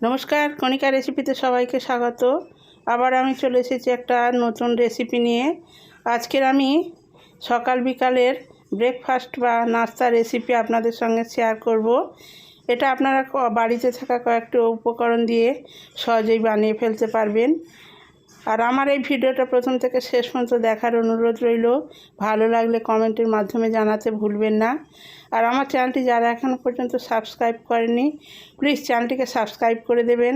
নমস্কার, কণিকা রেসিপিতে সবাইকে স্বাগত। আবার আমি চলে এসেছি একটা নতুন রেসিপি নিয়ে। আজকের আমি সকাল বিকালের ব্রেকফাস্ট বা নাস্তা রেসিপি আপনাদের সঙ্গে শেয়ার করব। এটা আপনারা বাড়িতে থাকা কয়েকটি উপকরণ দিয়ে সহজেই বানিয়ে ফেলতে পারবেন। আর আমার এই ভিডিওটা প্রথম থেকে শেষ পর্যন্ত দেখার অনুরোধ রইল। ভালো লাগলে কমেন্টের মাধ্যমে জানাতে ভুলবেন না। আর আমার চ্যানেলটি যারা এখনও পর্যন্ত সাবস্ক্রাইব করেনি প্লিজ চ্যানেলটিকে সাবস্ক্রাইব করে দেবেন।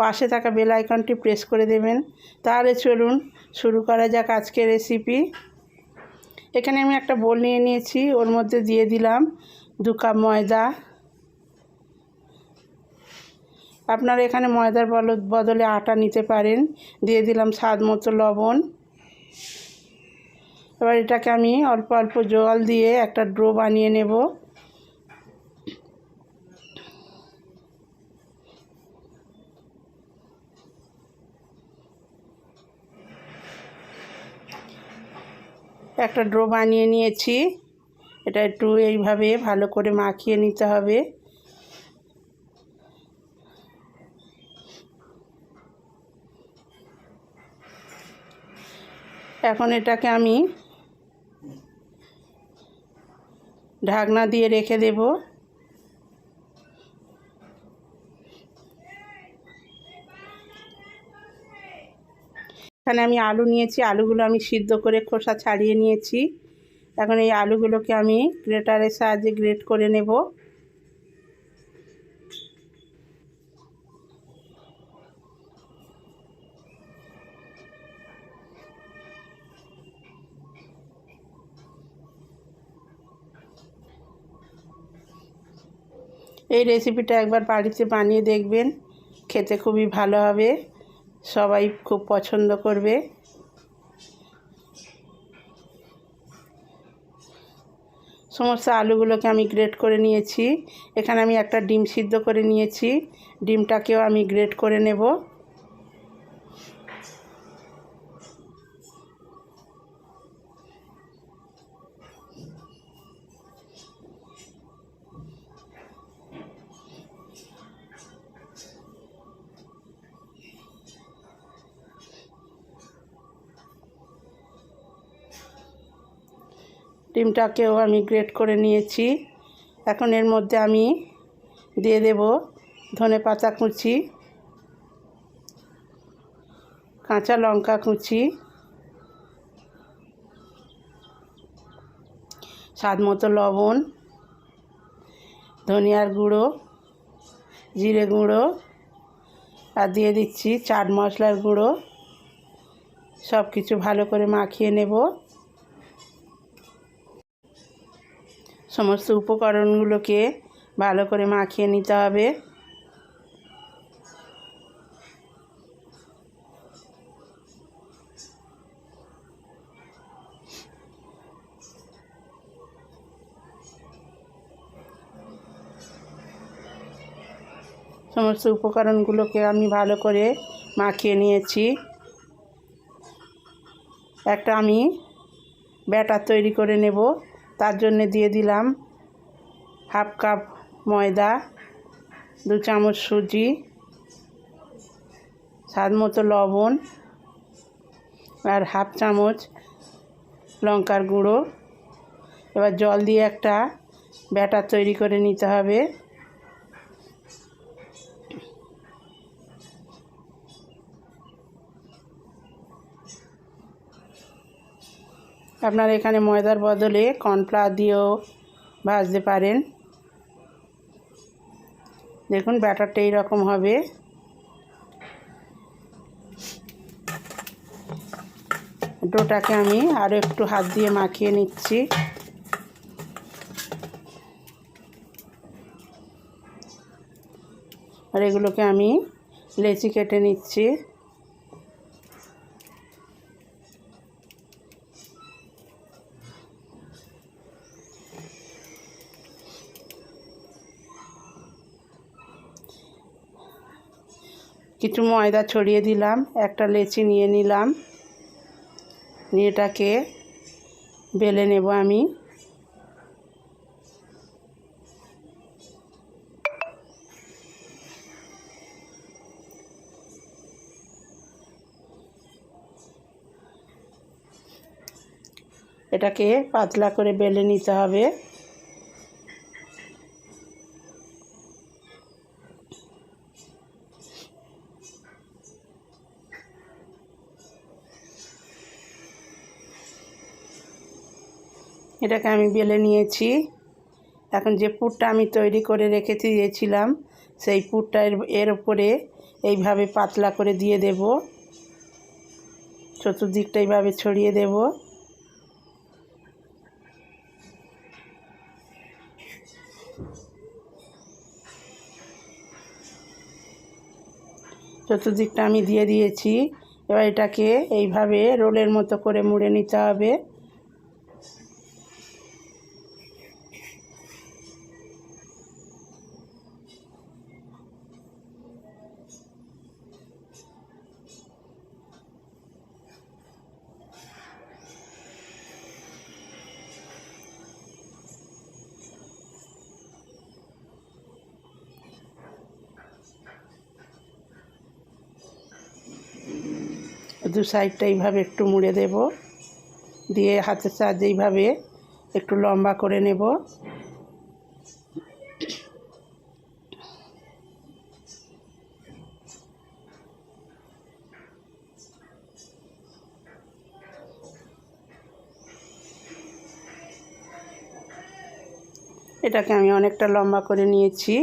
পাশে থাকা বেল আইকনটি প্রেস করে দেবেন। তাহলে চলুন শুরু করা যাক আজকের রেসিপি এখানে আমি একটা বোল নিয়ে নিয়েছি, ওর মধ্যে দিয়ে দিলাম দু কাপ ময়দা। আপনারা এখানে ময়দার বদলে আটা নিতে পারেন। দিয়ে দিলাম স্বাদ মতো লবণ। এবার এটাকে আমি অল্প অল্প জল দিয়ে একটা ড্রো বানিয়ে নেব। একটা ড্রো বানিয়ে নিয়েছি। এটা একটু এইভাবে ভালো করে মাখিয়ে নিতে হবে। এখন এটাকে আমি ঢাকনা দিয়ে রেখে দেব। এখানে আমি আলু নিয়েছি, আলুগুলো আমি সিদ্ধ করে খোসা ছাড়িয়ে নিয়েছি। এখন এই আলুগুলোকে আমি গ্রেটারের সাহায্যে গ্রেট করে নেব। এই রেসিপিটা একবার বাড়িতে বানিয়ে দেখবেন। খেতে খুবই ভালো হবে। সবাই খুব পছন্দ করবে। সমস্ত আলুগুলোকে আমি গ্রেট করে নিয়েছি। এখানে আমি একটা ডিম সিদ্ধ করে নিয়েছি। ডিমটাকেও আমি গ্রেট করে নেব। ডিমটাকেও আমি গ্রেট করে নিয়েছি। এখন এর মধ্যে আমি দিয়ে দেব ধনে পাতা কুচি, কাঁচা লঙ্কা কুচি, স্বাদ মতো লবণ, ধনিয়ার গুঁড়ো, জিরে গুঁড়ো, আর দিয়ে দিচ্ছি চাট মশলার গুঁড়ো। সব কিছু ভালো করে মাখিয়ে নেব। সমস্ত উপকরণগুলোকে ভালো করে মাখিয়ে নিতে হবে। সমস্ত উপকরণগুলোকে আমি ভালো করে মাখিয়ে নিয়েছি। একটা আমি ব্যাটার তৈরি করে নেব। তার জন্য দিয়ে দিলাম হাফ কাপ ময়দা, দু চামচ সুজি, স্বাদ মতো লবণ আর হাফ চামচ লঙ্কার গুঁড়ো। এবার জল দিয়ে একটা ব্যাটার তৈরি করে নিতে হবে। আপনারা এখানে ময়দার বদলে কর্নফ্লাওয়ার দিয়েও ভাজতে পারেন। দেখুন ব্যাটারটা এইরকম হবে। ডোটাকে আমি আরও একটু হাত দিয়ে মাখিয়ে নিচ্ছি। আর এগুলোকে আমি লেচি কেটে নিচ্ছি। একটু ময়দা ছড়িয়ে দিলাম, একটা লেচি নিয়ে নিলাম। নিয়ে এটাকে বেলে নেব আমি। এটাকে পাতলা করে বেলে নিতে হবে। এটাকে আমি বেলে নিয়েছি। এখন যে পুরটা আমি তৈরি করে রেখে দিয়েছিলাম, সেই পুরটা এর উপরে এইভাবে পাতলা করে দিয়ে দেব। চতুর্দিকটা এইভাবে ছড়িয়ে দেব। চতুর্দিকটা আমি দিয়ে দিয়েছি। এবার এটাকে এইভাবে রোলের মতো করে মুড়ে নিতে হবে। দু সাইডটা এইভাবে একটু মুড়ে দেব। দিয়ে হাতের সাহায্যে এইভাবে একটু লম্বা করে নেব। এটাকে আমি অনেকটা লম্বা করে নিয়েছি।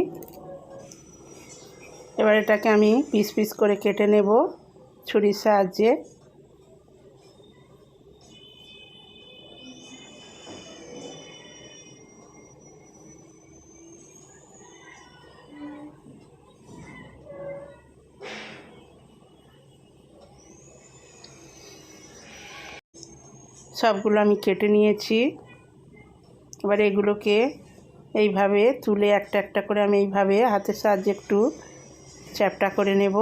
এবার এটাকে আমি পিস পিস করে কেটে নেব। ছুরির সাহায্যে। সবগুলো আমি কেটে নিয়েছি। এবার এগুলোকে এইভাবে তুলে একটা একটা করে আমি এইভাবে হাতের সাহায্যে একটু চ্যাপটা করে নেব।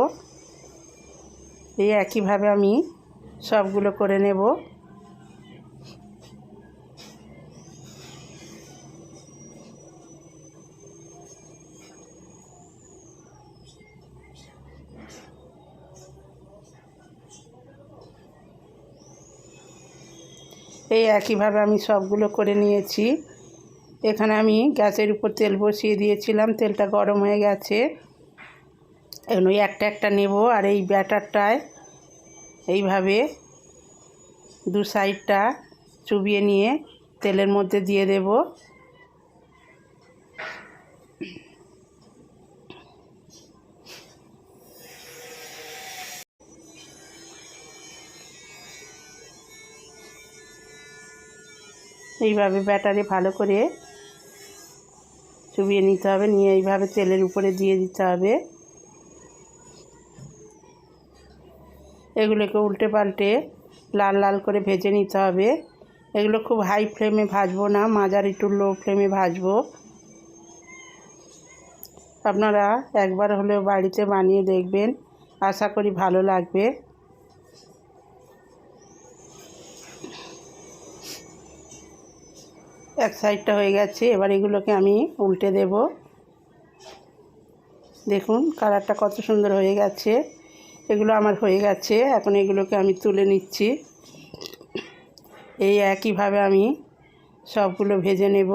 এই একইভাবে আমি সবগুলো করে নেব। এই একইভাবে আমি সবগুলো করে নিয়েছি। এখানে আমি গ্যাসের উপর তেল বসিয়ে দিয়েছিলাম, তেলটা গরম হয়ে গেছে। ওই একটা একটা নেব আর এই ব্যাটারটায় এইভাবে দু সাইডটা চুবিয়ে নিয়ে তেলের মধ্যে দিয়ে দেব। এইভাবে ব্যাটারে ভালো করে চুবিয়ে নিতে হবে, নিয়ে এইভাবে তেলের উপরে দিয়ে দিতে হবে। এগুলোকে উল্টে পাল্টে লাল লাল করে ভেজে নিতে হবে। এগুলো খুব হাই ফ্লেমে ভাজবো না, মাঝারি টু লো ফ্লেমে ভাজবো। আপনারা একবার হলেও বাড়িতে বানিয়ে দেখবেন, আশা করি ভালো লাগবে। এক সাইডটা হয়ে গেছে, এবার এগুলোকে আমি উল্টে দেব। দেখুন কালারটা কত সুন্দর হয়ে গেছে। এগুলো আমার হয়ে গেছে। এখন এগুলোকে আমি তুলে নিচ্ছি। এই একইভাবে আমি সবগুলো ভেজে নেব।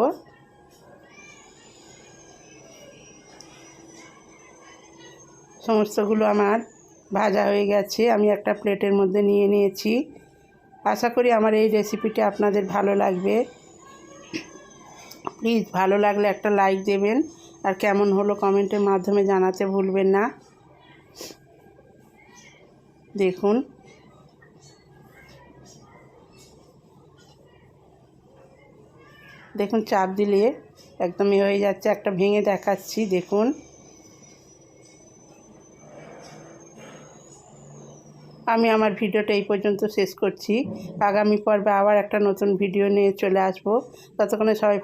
সমস্তগুলো আমার ভাজা হয়ে গেছে। আমি একটা প্লেটের মধ্যে নিয়ে নিয়েছি। আশা করি আমার এই রেসিপিটি আপনাদের ভালো লাগবে। প্লিজ ভালো লাগলে একটা লাইক দেবেন। আর কেমন হলো কমেন্টের মাধ্যমে জানাতে ভুলবেন না। দেখুন। দেখুন, চাপ দিলে একদমই হয়ে যাচ্ছে, একটা ভেঙে দেখাচ্ছি, দেখুন। আমি আমার ভিডিওটা এই পর্যন্ত শেষ করছি। আগামী পর্বে আবার একটা নতুন ভিডিও নিয়ে চলে আসব। ততক্ষণে সবাই